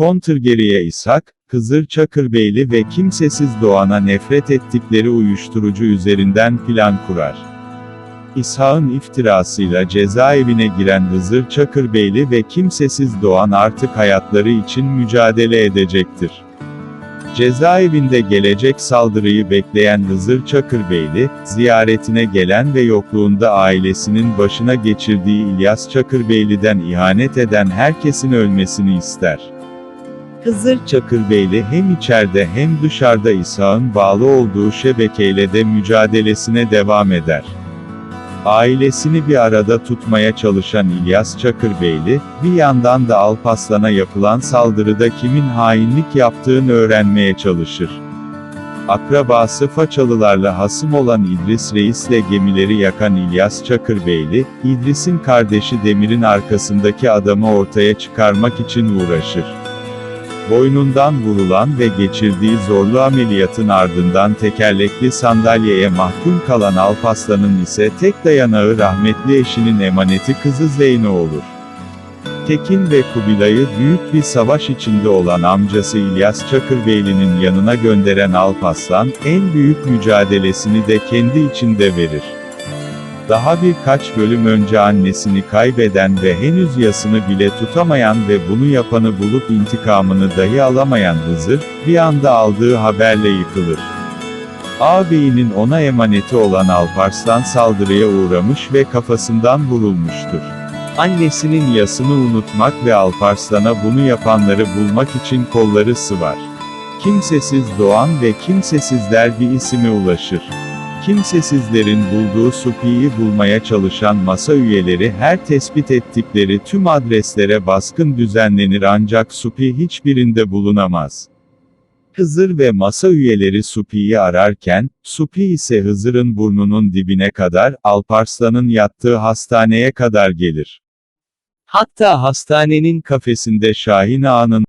Kontrgeriye İshak, Kızır Çakırbeyli ve kimsesiz Doğan'a nefret ettikleri uyuşturucu üzerinden plan kurar. İshak'ın iftirasıyla cezaevine giren Hızır Çakırbeyli ve kimsesiz Doğan artık hayatları için mücadele edecektir. Cezaevinde gelecek saldırıyı bekleyen Hızır Çakırbeyli, ziyaretine gelen ve yokluğunda ailesinin başına geçirdiği İlyas Çakırbeyli'den ihanet eden herkesin ölmesini ister. Hızır Çakırbeyli hem içeride hem dışarıda İshak'ın bağlı olduğu şebekeyle de mücadelesine devam eder. Ailesini bir arada tutmaya çalışan İlyas Çakırbeyli, bir yandan da Alpaslan'a yapılan saldırıda kimin hainlik yaptığını öğrenmeye çalışır. Akrabası Façalılarla hasım olan İdris Reis'le gemileri yakan İlyas Çakırbeyli, İdris'in kardeşi Demir'in arkasındaki adamı ortaya çıkarmak için uğraşır. Boynundan vurulan ve geçirdiği zorlu ameliyatın ardından tekerlekli sandalyeye mahkum kalan Alpaslan'ın ise tek dayanağı rahmetli eşinin emaneti kızı Zeyno olur. Tekin ve Kubilay'ı büyük bir savaş içinde olan amcası İlyas Çakırbeyli'nin yanına gönderen Alpaslan, en büyük mücadelesini de kendi içinde verir. Daha birkaç bölüm önce annesini kaybeden ve henüz yasını bile tutamayan ve bunu yapanı bulup intikamını dahi alamayan Hızır, bir anda aldığı haberle yıkılır. Ağabeyinin ona emaneti olan Alparslan saldırıya uğramış ve kafasından vurulmuştur. Annesinin yasını unutmak ve Alparslan'a bunu yapanları bulmak için kolları sıvar. Kimsesiz doğan ve kimsesizler bir isime ulaşır. Kimsesizlerin bulduğu Supi'yi bulmaya çalışan masa üyeleri her tespit ettikleri tüm adreslere baskın düzenlenir ancak Supi hiçbirinde bulunamaz. Hızır ve masa üyeleri Supi'yi ararken, Supi ise Hızır'ın burnunun dibine kadar, Alparslan'ın yattığı hastaneye kadar gelir. Hatta hastanenin kafesinde Şahin Ağa'nın